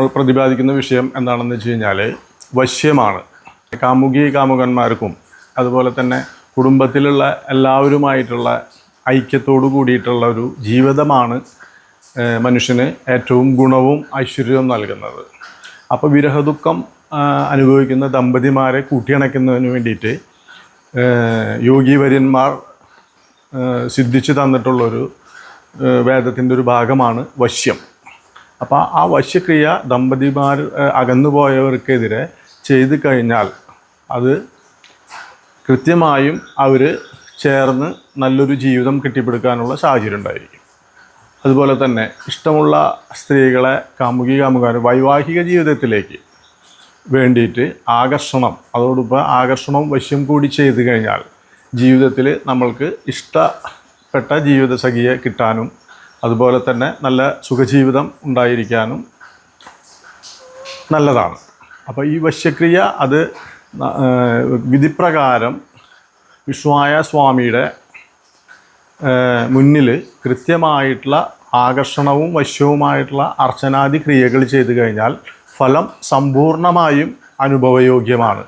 നമ്മൾ പ്രതിപാദിക്കുന്ന വിഷയം എന്താണെന്ന് വെച്ച് കഴിഞ്ഞാൽ വശ്യമാണ്. കാമുകി കാമുകന്മാർക്കും അതുപോലെ തന്നെ കുടുംബത്തിലുള്ള എല്ലാവരുമായിട്ടുള്ള ഐക്യത്തോടു കൂടിയിട്ടുള്ള ഒരു ജീവിതമാണ് മനുഷ്യന് ഏറ്റവും ഗുണവും ഐശ്വര്യവും നൽകുന്നത്. അപ്പോൾ വിരഹദുഃഖം അനുഭവിക്കുന്ന ദമ്പതിമാരെ കൂട്ടിയണയ്ക്കുന്നതിന് വേണ്ടിയിട്ട് യോഗീവര്യന്മാർ സിദ്ധിച്ചു തന്നിട്ടുള്ളൊരു വേദത്തിന്റെ ഒരു ഭാഗമാണ് വശ്യം. അപ്പോൾ ആ വശ്യക്രിയ ദമ്പതിമാർ അകന്നുപോയവർക്കെതിരെ ചെയ്തു കഴിഞ്ഞാൽ അത് കൃത്യമായും അവർ ചേർന്ന് നല്ലൊരു ജീവിതം കെട്ടിപ്പടുക്കാനുള്ള സാഹചര്യം ഉണ്ടായിരിക്കും. അതുപോലെ തന്നെ ഇഷ്ടമുള്ള സ്ത്രീകളെ കാമുകി കാമുകാരും വൈവാഹിക ജീവിതത്തിലേക്ക് വേണ്ടിയിട്ട് ആകർഷണം അതോടൊപ്പം ആകർഷണം വശ്യം കൂടി ചെയ്തു കഴിഞ്ഞാൽ ജീവിതത്തിൽ നമ്മൾക്ക് ഇഷ്ടപ്പെട്ട ജീവിതസഖിയെ കിട്ടാനും അതുപോലെ തന്നെ നല്ല സുഖജീവിതം ഉണ്ടായിരിക്കാനും നല്ലതാണ്. അപ്പോൾ ഈ വശ്യക്രിയ അത് വിധിപ്രകാരം വിഷ്ണുവായ സ്വാമിയുടെ മുന്നിൽ കൃത്യമായിട്ടുള്ള ആകർഷണവും വശ്യവുമായിട്ടുള്ള അർച്ചനാദി ക്രിയകൾ ചെയ്തു കഴിഞ്ഞാൽ ഫലം സമ്പൂർണമായും അനുഭവയോഗ്യമാണ്.